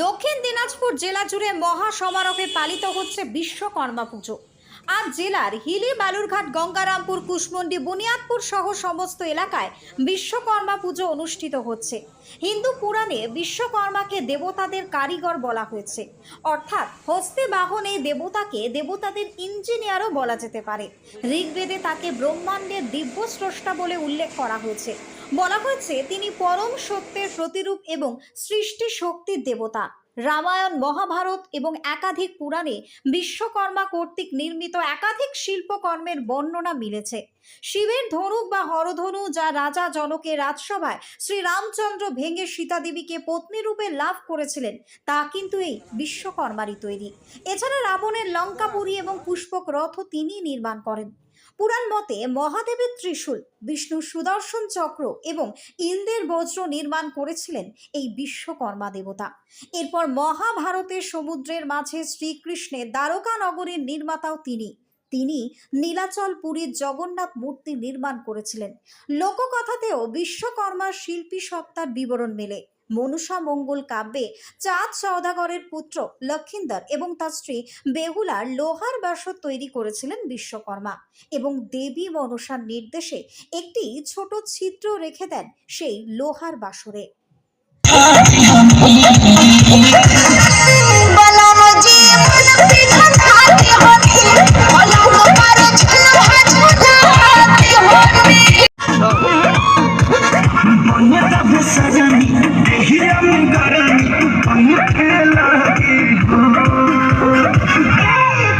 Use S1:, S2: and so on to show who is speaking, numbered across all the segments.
S1: দক্ষিণ দিনাজপুর জেলা জুড়ে মহা সমারোহে পালিত হচ্ছে বিশ্বকর্মা পুজো। আজ জেলার হিলি, বালুরঘাট, গঙ্গারামপুর, কুশমন্ডি, বুনিয়াদপুর সহ সমস্ত এলাকায় বিশ্বকর্মা পুজো অনুষ্ঠিত হচ্ছে। হিন্দু পুরাণে বিশ্বকর্মাকে দেবতাদের কারিগর বলা হয়েছে। অর্থাৎ হস্তে বাহন এই দেবতাকে দেবতাদের ইঞ্জিনিয়ারও বলা যেতে পারে। ঋগ্বেদে তাকে ব্রহ্মাণ্ডের দিব্য স্রষ্টা বলে উল্লেখ করা হয়েছে। বলা হয়েছে, তিনি পরম সত্যের প্রতিরূপ এবং সৃষ্টি শক্তির দেবতা। রামায়ণ, মহাভারত এবং একাধিক পুরাণে বিশ্বকর্মা কর্তৃক নির্মিত একাধিক শিল্পকর্মের বর্ণনা মিলেছে। শিবের ধনুক বা হরধনু যা রাজা জনকের রাজসভায় শ্রী রামচন্দ্র ভেঙে সীতাদেবীকে পত্নীরূপে লাভ করেছিলেন, তা কিন্তু এই বিশ্বকর্মারই তৈরি। এছাড়া রাবণের লঙ্কাপুরী এবং পুষ্পক রথও তিনি নির্মাণ করেন। পুরাণ মতে মহাদেবের ত্রিশূল বিষ্ণু সুদর্শন চক্র এবং ইন্দ্রের বজ্র নির্মাণ করেছিলেন এই বিশ্বকর্মা দেবতা। এরপর মহাভারতের সমুদ্রের মাঝে শ্রীকৃষ্ণের দ্বারকা নগরীর নির্মাতাও তিনি। তিনি নীলাচল পুরীর জগন্নাথ মূর্তি নির্মাণ করেছিলেন। লোককথাতেও বিশ্বকর্মার শিল্পী সত্তার বিবরণ মেলে। মনুষা মঙ্গল কাব্যে চাঁদ সওদাগরের পুত্র লক্ষিন্দর এবং তার স্ত্রী বেহুলার লোহার বাসর তৈরি করেছিলেন বিশ্বকর্মা এবং দেবী মনসার নির্দেশে একটি ছোট ছিদ্র রেখে দেন সেই লোহার বাসরে।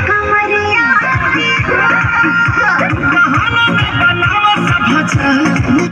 S1: कमरिया